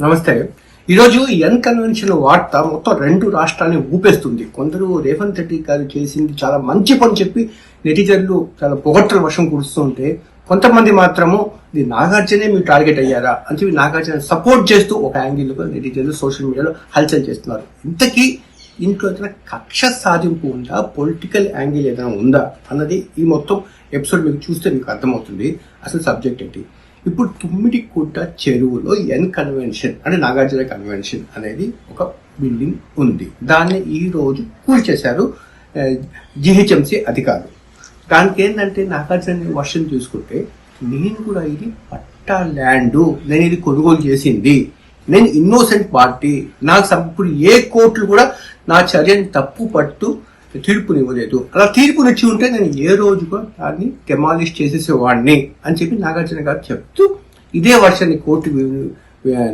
నమస్తే. ఈరోజు N convention వార్త మొత్తం రెండు రాష్ట్రాన్ని ఊపేస్తుంది. కొందరు రేవంత్ రెడ్డి గారు చేసింది చాలా మంచి పని చెప్పి నెటిజన్లు చాలా పొగట్టల వర్షం కురుస్తుంటే కొంతమంది మాత్రము ఇది నాగార్జునే మీరు టార్గెట్ అయ్యారా? అని చెప్పి నాగార్జున సపోర్ట్ చేస్తూ ఒక యాంగిల్ నెటిజన్లు సోషల్ మీడియాలో హల్చల్ చేస్తున్నారు. ఇంతకీ ఇంట్లో ఏదైనా కక్ష సాధింపు ఉందా? పొలిటికల్ యాంగిల్ ఏదైనా ఉందా? అన్నది ఈ మొత్తం ఎపిసోడ్ మీకు చూస్తే మీకు అర్థమవుతుంది. అసలు సబ్జెక్ట్ ఏంటి? ఇప్పుడు తుమ్మిడి చెరువులో ఎన్ కన్వెన్షన్ అంటే నాగార్జున కన్వెన్షన్ అనేది ఒక బిల్డింగ్ ఉంది. దాన్ని ఈ రోజు కూల్చేశారు జిహెచ్ఎంసి అధికారులు. దానికి ఏంటంటే నాగార్జున వర్షం చూసుకుంటే నేను కూడా ఇది పట్టా ల్యాండ్ నేను ఇది కొనుగోలు చేసింది. నేను ఇన్నోసెంట్ పార్టీ నాకు ఇప్పుడు ఏ కోర్టులు కూడా నా చర్యని తప్పు పట్టు తీర్పునివ్వలేదు అలా తీర్పునిచ్చి ఉంటే నేను ఏ రోజు కూడా దాన్ని డెమాలిష్ చేసేసేవాడిని అని చెప్పి నాగార్జున గారు చెప్తూ ఇదే వర్షాన్ని కోర్టు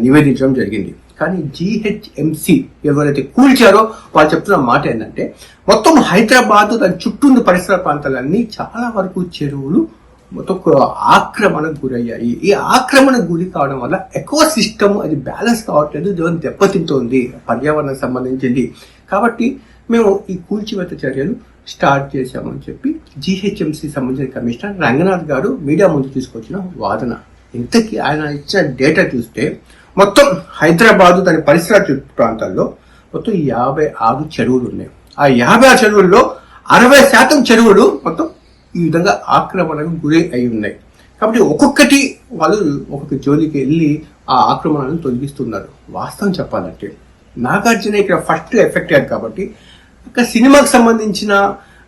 నివేదించడం జరిగింది. కానీ జిహెచ్ఎంసి ఎవరైతే కూల్చారో వాళ్ళు చెప్తున్న మాట ఏంటంటే మొత్తం హైదరాబాద్ దాని చుట్టూ ఉన్న పరిసర ప్రాంతాలన్నీ చాలా వరకు చెరువులు మొత్తం ఆక్రమణకు గురయ్యాయి. ఈ ఆక్రమణకు గురి కావడం వల్ల ఎక్కువ సిస్టమ్ అది బ్యాలెన్స్ కావట్లేదు దాన్ని దెబ్బతింటోంది. పర్యావరణం సంబంధించింది. కాబట్టి మేము ఈ కూల్చివేత చర్యలు స్టార్ట్ చేశామని చెప్పి జిహెచ్ఎంసి సంబంధించిన కమిషనర్ రంగనాథ్ గారు మీడియా ముందు తీసుకొచ్చిన వాదన. ఇంతకీ ఆయన ఇచ్చిన డేటా చూస్తే మొత్తం హైదరాబాదు దాని పరిసర ప్రాంతాల్లో మొత్తం యాభై ఆరు చెరువులు ఉన్నాయి. ఆ యాభై ఆరు చెరువుల్లో అరవై శాతం చెరువులు మొత్తం ఈ విధంగా ఆక్రమణకు గురి అయి ఉన్నాయి. కాబట్టి ఒక్కొక్కటి వాళ్ళు ఒక్కొక్క జోలికి వెళ్ళి ఆ ఆక్రమణను తొలగిస్తున్నారు. వాస్తవం చెప్పాలంటే నాగార్జున ఇక్కడ ఫస్ట్ ఎఫెక్ట్ అయ్యారు కాబట్టి ఒక సినిమాకి సంబంధించిన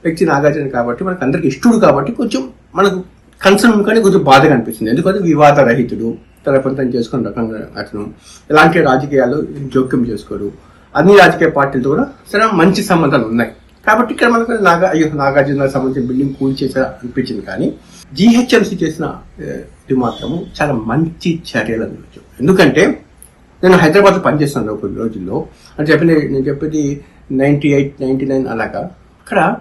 వ్యక్తి నాగార్జున కాబట్టి మనకు అందరికి ఇష్టడు కాబట్టి కొంచెం మనకు కన్సర్న్ కానీ కొంచెం బాధగా అనిపిస్తుంది. ఎందుకంటే వివాద రహితుడు తన చేసుకుని చేసుకున్న రకంగా అతను ఎలాంటి రాజకీయాలు జోక్యం చేసుకోరు అన్ని రాజకీయ పార్టీలతో కూడా సరే మంచి సంబంధాలు ఉన్నాయి. కాబట్టి ఇక్కడ మనకు నాగా అయ్యో నాగార్జున సంబంధించిన బిల్డింగ్ కూల్ చేసా అనిపించింది కానీ జిహెచ్ఎంసీ చేసిన ఇది మాత్రము చాలా మంచి చర్యలు అనవచ్చు ఎందుకంటే నేను హైదరాబాద్లో పనిచేస్తున్నాను కొన్ని రోజుల్లో అని చెప్పిన నేను చెప్పేది నైంటీ ఎయిట్ నైంటీ నైన్ అలాగా. అక్కడ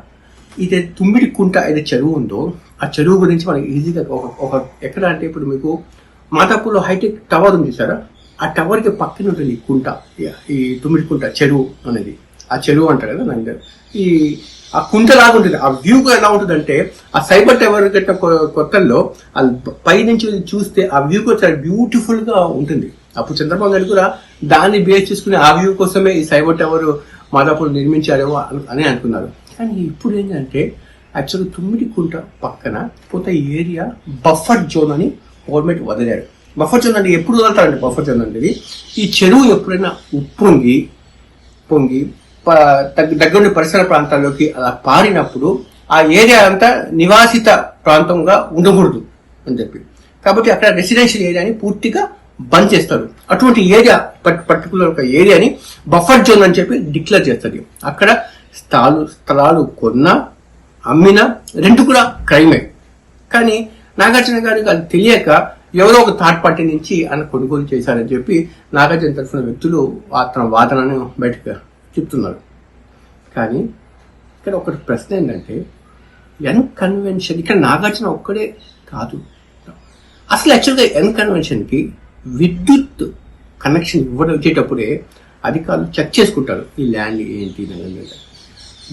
ఇది తుమ్మిడి కుంట ఏదో చెరువు ఉందో ఆ చెరువు గురించి మనకి ఈజీగా ఒక ఒక ఎక్కడ అంటే ఇప్పుడు మీకు మాతాపూర్లో హైటెక్ టవర్ ఉంది సార్. ఆ టవర్కి పక్కన ఉంటుంది ఈ కుంట ఈ- తుమ్మిడి కుంట చెరువు అనేది. ఆ చెరువు అంటారు కదా నాకు ఈ ఆ కుంట లాగా ఉంటుంది. ఆ వ్యూ ఎలా ఉంటుందంటే ఆ సైబర్ టవర్ కట్టిన కొ- కొత్తల్లో ఆ పై నుంచి చూస్తే ఆ వ్యూ కూడా చాలా బ్యూటిఫుల్గా ఉంటుంది. అప్పుడు చంద్రబాబు గారు కూడా దాన్ని బేస్ చేసుకుని ఆ వ్యూ కోసమే ఈ సైబర్ టవర్ మాదాపూర్ నిర్మించారేమో అను- అని అనుకున్నారు. కానీ ఇప్పుడు ఏంటంటే యాక్చువల్గా తుమ్మిడి కుంట పక్కన కొంత ఏరియా బఫర్ జోన్ అని గవర్నమెంట్ వదిలారు. బఫర్ జోన్ అంటే ఎప్పుడు వదులుతారండి బఫర్ జోన్ అంటే ఈ చెరువు ఎప్పుడైనా ఉప్పొంగి పొంగి దగ్గరుండి పరిసర ప్రాంతాల్లోకి అలా పారినప్పుడు ఆ ఏరియా అంతా నివాసిత ప్రాంతంగా ఉండకూడదు అని చెప్పి. కాబట్టి అక్కడ రెసిడెన్షియల్ ఏరియాని పూర్తిగా బంద్ చేస్తారు. అటువంటి ఏరియా పర్టికులర్ ఒక ఏరియాని బఫర్ జోన్ అని చెప్పి డిక్లేర్ చేస్తుంది అక్కడ స్థలాలు స్థలాలు కొన్నా అమ్మినా రెండు కూడా క్రైమే. కానీ నాగార్జున గారికి అది తెలియక ఎవరో ఒక థర్డ్ పార్టీ నుంచి ఆయన కొనుగోలు చేశారని చెప్పి నాగార్జున తరఫున వ్యక్తులు తన వాదనను బయటకు చెప్తున్నారు. కానీ ఇక్కడ ఒకటి ప్రశ్న ఏంటంటే ఎన్ కన్వెన్షన్ ఇక్కడ నాగార్జున ఒక్కడే కాదు. అసలు యాక్చువల్గా ఎన్ కన్వెన్షన్కి విద్యుత్ కనెక్షన్ ఇవ్వడం వచ్చేటప్పుడే అధికారులు చెక్ చేసుకుంటారు ఈ ల్యాండ్ ఏంటి అనేది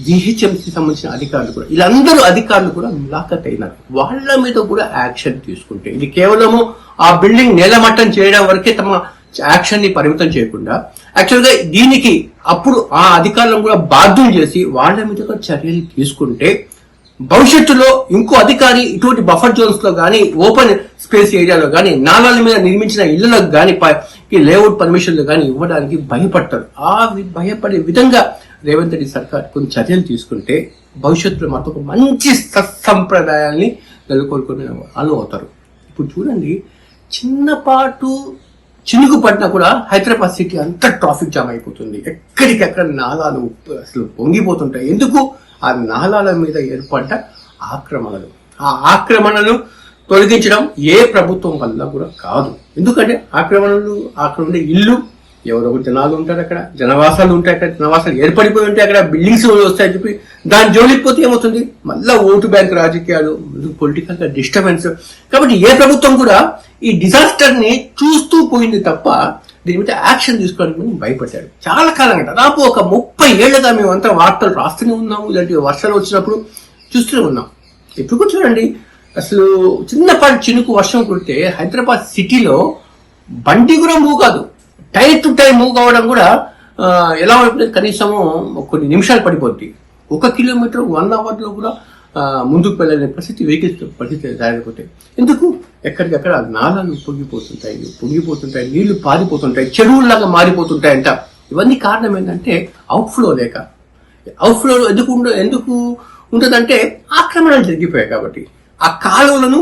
జిహెచ్ఎంసీ సంబంధించిన అధికారులు కూడా వీళ్ళందరూ అధికారులు కూడా ములాఖత్ అయినారు. వాళ్ళ మీద కూడా యాక్షన్ తీసుకుంటే ఇది కేవలము ఆ బిల్డింగ్ నేలమట్టం చేయడం వరకే తమ యాక్షన్ని పరిమితం చేయకుండా యాక్చువల్గా దీనికి అప్పుడు ఆ అధికారులను కూడా బాధ్యం చేసి వాళ్ళ మీద కూడా చర్యలు తీసుకుంటే భవిష్యత్తులో ఇంకో అధికారి ఇటువంటి బఫర్ జోన్స్లో కానీ ఓపెన్ స్పేస్ ఏరియాలో కానీ నాణాల మీద నిర్మించిన ఇళ్ళకు కానీ ఈ లేఅవుట్ పర్మిషన్లు కానీ ఇవ్వడానికి భయపడతారు. ఆ వి- భయపడే విధంగా రేవంత్ రెడ్డి సర్కార్ కొన్ని చర్యలు తీసుకుంటే భవిష్యత్తులో మాత్రం ఒక మంచి సత్సంప్రదాయాన్ని నెలకొల్పుకునే వాళ్ళు అవుతారు. ఇప్పుడు చూడండి చిన్నపాటు చినుకు పడినా కూడా హైదరాబాద్ సిటీ అంతా ట్రాఫిక్ జామ్ అయిపోతుంది. ఎక్కడికెక్కడ నాలాలు అసలు పొంగిపోతుంటాయి. ఎందుకు? ఆ నాలాల మీద ఏర్పడ్డ ఆక్రమణలు. ఆ ఆక్రమణలు తొలగించడం ఏ ప్రభుత్వం వల్ల కూడా కాదు. ఎందుకంటే ఆక్రమణలు అక్కడ ఉండే ఇల్లు ఎవరో జనాలు ఉంటారు అక్కడ జనవాసాలు ఉంటాయి అక్కడ జనవాసాలు ఏర్పడిపోయి ఉంటాయి అక్కడ బిల్డింగ్స్ వస్తాయని చెప్పి దాని జోలికి పోతే ఏమవుతుంది? మళ్ళా ఓటు బ్యాంక్ రాజకీయాలు పొలిటికల్గా డిస్టర్బెన్స్ కాబట్టి ఏ ప్రభుత్వం కూడా ఈ డిజాస్టర్ని చూస్తూ పోయింది తప్ప దీని మీద యాక్షన్ తీసుకోవడానికి మేము భయపడ్డాడు. చాలా కాలంగా దాదాపు ఒక ముప్పై ఏళ్ళుగా మేమంతా వార్తలు రాస్తూనే ఉన్నాము ఇలాంటి వర్షాలు వచ్చినప్పుడు చూస్తూనే ఉన్నాం. ఇప్పుడు కూడా చూడండి అసలు చిన్నపాటి చినుకు వర్షం కుడితే హైదరాబాద్ సిటీలో బండి కూడా మూవ్ కాదు. టైర్ టు టైర్ మూవ్ కావడం కూడా ఎలా ఉంటుంది కనీసము కొన్ని నిమిషాలు పడిపోద్ది. ఒక కిలోమీటర్ వన్ అవర్లో కూడా ముందుకు వెళ్ళలేని పరిస్థితి వెహికల్స్ పరిస్థితి తయారైపోతాయి. ఎందుకు? ఎక్కడికక్కడ నాళాలు పొంగిపోతుంటాయి పొంగిపోతుంటాయి నీళ్ళు పారిపోతుంటాయి చెరువుల్లాగా మారిపోతుంటాయంట ఇవన్నీ కారణం ఏంటంటే అవుట్ఫ్లో లేక. అవుట్ఫ్లో ఎందుకు ఉండ ఎందుకు ఉంటుందంటే ఆక్రమణలు జరిగిపోయాయి కాబట్టి. ఆ కాలువలను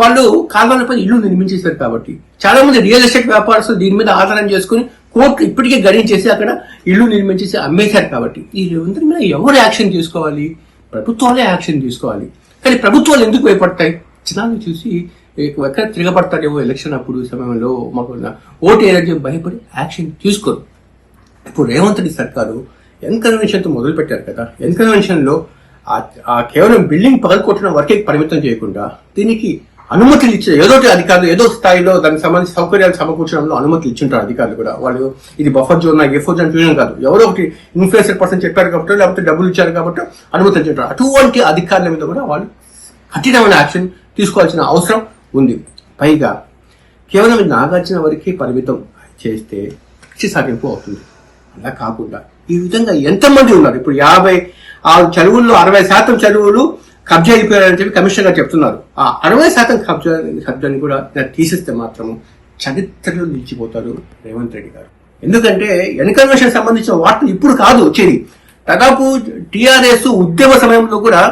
వాళ్ళు కాలువలపై ఇల్లు నిర్మించేశారు కాబట్టి. చాలా మంది రియల్ ఎస్టేట్ వ్యాపారస్తులు దీని మీద ఆధారం చేసుకుని కోర్టు ఇప్పటికే గడించేసి అక్కడ ఇల్లు నిర్మించేసి అమ్మేశారు కాబట్టి. ఈ రేవంత్ మీద ఎవరు యాక్షన్ తీసుకోవాలి? ప్రభుత్వాలే యాక్షన్ తీసుకోవాలి. కానీ ప్రభుత్వాలు ఎందుకు భయపడతాయి? జనాలు చూసి ఎక్కడ తిరగబడతారేమో ఎలక్షన్ అప్పుడు సమయంలో మాకు ఓటు ఏదైనా భయపడి యాక్షన్ తీసుకోరు. ఇప్పుడు రేవంత్ రెడ్డి సర్కారు ఎన్కన్వెన్షన్తో మొదలు పెట్టారు కదా. ఎన్కన్వెన్షన్లో ఆ- కేవలం బిల్డింగ్ పగలకొట్టిన వరకే పరిమితం చేయకుండా దీనికి అనుమతులు ఇచ్చిన ఏదో ఒకటి అధికారులు ఏదో స్థాయిలో దానికి సంబంధించి సౌకర్యాలు సమకూర్చడంలో అనుమతులు ఇచ్చుంటారు అధికారులు కూడా. వాళ్ళు ఇది బఫర్ జోన్ ఏ ఫోర్ జోన్ చూడడం కాదు. ఎవరో ఒకటి ఇన్ఫ్లుయెన్సర్ పర్సన్ చెప్పారు కాబట్టి లేకపోతే డబ్బులు ఇచ్చారు కాబట్టి అనుమతులు ఇచ్చింటారు అటువంటి అధికారుల మీద కూడా వాళ్ళు కఠినమైన యాక్షన్ తీసుకోవాల్సిన అవసరం ఉంది. పైగా కేవలం నాగార్జున వరకే పరిమితం చేస్తే కక్ష సాగింపు అవుతుంది. అలా కాకుండా ఈ విధంగా ఎంతమంది ఉన్నారు? ఇప్పుడు యాభై ఆ చదువుల్లో అరవై శాతం చదువులు కబ్జా అయిపోయారని చెప్పి కమిషనర్ గారు చెప్తున్నారు. ఆ అరవై శాతం కబ్జా కబ్జాని కూడా తీసేస్తే మాత్రం చరిత్రలో నిలిచిపోతారు రేవంత్ రెడ్డి గారు. ఎందుకంటే ఎన్కన్వెన్షన్ సంబంధించిన వార్తలు ఇప్పుడు కాదు వచ్చేది. దాదాపు టీఆర్ఎస్ ఉద్యమ సమయంలో కూడా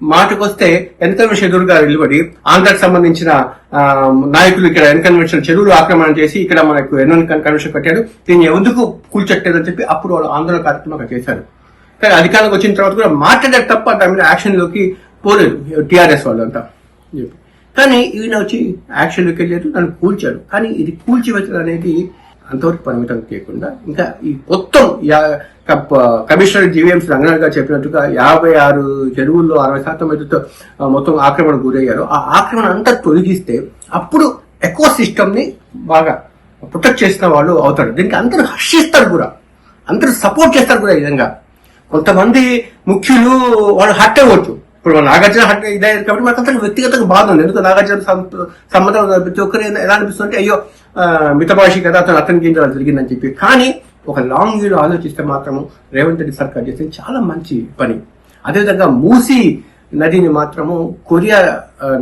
మాటకొస్తే ఎన్కన్వెన్షన్ ఎదురుగా నిలబడి ఆంధ్రాకి సంబంధించిన ఆ, నాయకులు ఇక్కడ ఎన్కన్వెన్షన్ చెరువులు ఆక్రమణ చేసి ఇక్కడ మనకు ఎన్ఎన్ కన్వెన్షన్ కట్టాడు దీన్ని ఎందుకు కూల్చట్టలేదని చెప్పి అప్పుడు వాళ్ళు ఆందోళన కార్యక్రమం చేశారు. కానీ అధికారంలోకి వచ్చిన తర్వాత కూడా మాట్లాడారు తప్ప దాని మీద యాక్షన్లోకి పోలేదు. టీఆర్ఎస్ వాళ్ళంతా. చెప్పి కానీ ఈయన వచ్చి యాక్షన్లోకి వెళ్ళారు దాన్ని కూల్చారు కానీ ఇది కూల్చివేతలు అనేది అంతవరకు పరిమితం చేయకుండా ఇంకా ఈ మొత్తం కమిషనర్ జీవీఎంసీ రంగనాథ్ గారు చెప్పినట్టుగా యాభై ఆరు చెరువుల్లో అరవై శాతం అయితే మొత్తం ఆక్రమణ గురయ్యారు. ఆ ఆక్రమణ అంతా తొలగిస్తే అప్పుడు ఎకో సిస్టమ్ని బాగా ప్రొటెక్ట్ చేసిన వాళ్ళు అవుతారు. దీనికి అందరూ హర్షిస్తారు కూడా. అందరూ సపోర్ట్ చేస్తారు కూడా ఈ విధంగా. కొంతమంది ముఖ్యులు వాళ్ళు హట్ అవ్వచ్చు. ఇప్పుడు నాగార్జున హట్ ఇదే కాబట్టి మనకు అంతా వ్యక్తిగతంగా బాధ ఉంది. ఎందుకు నాగార్జున సంబంధం ప్రతి ఒక్కరు ఎలా అనిపిస్తుంటే అయ్యో మితభాషి కదా అతను అతనికి ఏం జరిగిందని చెప్పి. కానీ ఒక లాంగ్ వ్యూలో ఆలోచిస్తే మాత్రం రేవంత్ రెడ్డి సర్కార్ చేస్తే చాలా మంచి పని. అదేవిధంగా మూసి నదిని మాత్రము కొరియా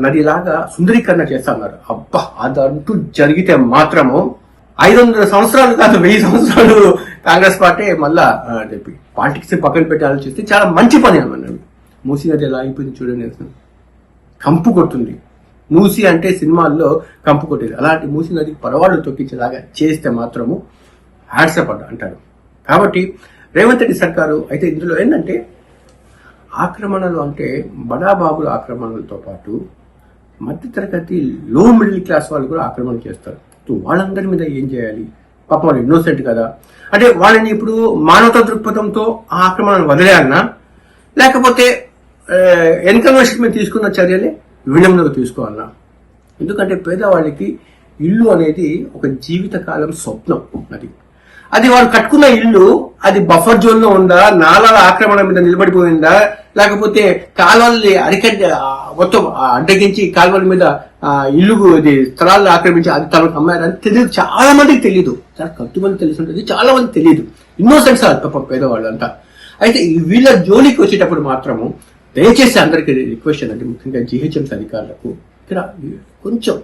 నదిలాగా సుందరీకరణ చేస్తున్నారు అబ్బా అదంటూ జరిగితే మాత్రము ఐదు వందల సంవత్సరాలు కాదు వెయ్యి సంవత్సరాలు కాంగ్రెస్ పార్టీ మళ్ళా చెప్పి పాలిటిక్స్ పక్కన పెట్టి ఆలోచిస్తే చాలా మంచి పని అన్నమాట. మూసీ నది ఎలా అయిపోయింది చూడండి అసలు. కంపు కొట్టుంది. మూసి అంటే సినిమాల్లో కంపు కొట్టేది. అలాంటి మూసి నదికి పరవాళ్ళు తొక్కించేలాగా చేస్తే మాత్రము హ్యాట్సప్ అంటారు. కాబట్టి రేవంత్ రెడ్డి సర్కారు అయితే ఇందులో ఏంటంటే ఆక్రమణలు అంటే బడాబాబుల ఆక్రమణలతో పాటు మధ్యతరగతి లో మిడిల్ క్లాస్ వాళ్ళు కూడా ఆక్రమణ చేస్తారు. వాళ్ళందరి మీద ఏం చేయాలి? పాపం వాళ్ళు ఇన్నోసెంట్ కదా. అంటే వాళ్ళని ఇప్పుడు మానవతా దృక్పథంతో ఆ ఆక్రమణను వదిలేయాలన్నా లేకపోతే ఎన్కన్వర్షన్ మీద తీసుకున్న చర్యలే విణంలోకి తీసుకోవాలా? ఎందుకంటే పేదవాళ్ళకి ఇల్లు అనేది ఒక జీవితకాలం స్వప్నం అది. అది వాళ్ళు కట్టుకున్న ఇల్లు అది బఫర్ జోన్లో ఉందా నాలాల ఆక్రమణ మీద నిలబడిపోయిందా లేకపోతే కాలువల్ని అరికట్ మొత్తం అడ్డగించి కాలువల మీద ఆ, ఇల్లు అది స్థలాలను ఆక్రమించి అది తమకు అమ్మారని తెలియదు. చాలా మందికి తెలియదు చాలా కొద్ది మంది తెలిసి ఉంటుంది. చాలా మంది తెలియదు ఇన్నోసెన్స్ తప్ప పేదవాళ్ళు అంతా అయితే వీళ్ళ జోలికి వచ్చేటప్పుడు మాత్రము దయచేసి అందరికీ రిక్వెస్ట్ అంటే ముఖ్యంగా జిహెచ్ఎంసీ అధికారులకు ఇక్కడ కొంచెం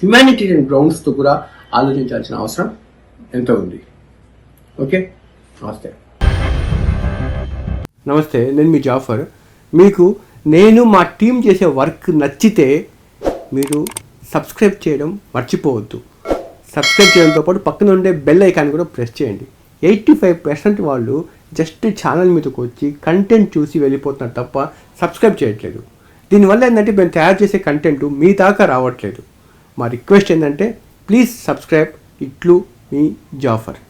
హ్యుమానిటేరియన్ గ్రౌండ్స్తో కూడా ఆలోచించాల్సిన అవసరం ఎంతో ఉంది. ఓకే నమస్తే నమస్తే నేను మీ జాఫర్. మీకు నేను మా టీం చేసే వర్క్ నచ్చితే మీరు సబ్స్క్రైబ్ చేయడం మర్చిపోవద్దు. సబ్స్క్రైబ్ చేయడంతో పాటు పక్కన ఉండే బెల్ ఐకాన్ కూడా ప్రెస్ చేయండి. ఎయిటీ ఫైవ్ పర్సెంట్ వాళ్ళు జస్ట్ ఛానల్ మీదకి వచ్చి కంటెంట్ చూసి వెళ్ళిపోతున్నారు తప్ప సబ్స్క్రైబ్ చేయట్లేదు. దీనివల్ల ఏంటంటే మేము తయారు చేసే కంటెంట్ మీ దాకా రావట్లేదు. మా రిక్వెస్ట్ ఏంటంటే ప్లీజ్ సబ్స్క్రైబ్ ఇట్లు మీ జాఫర్.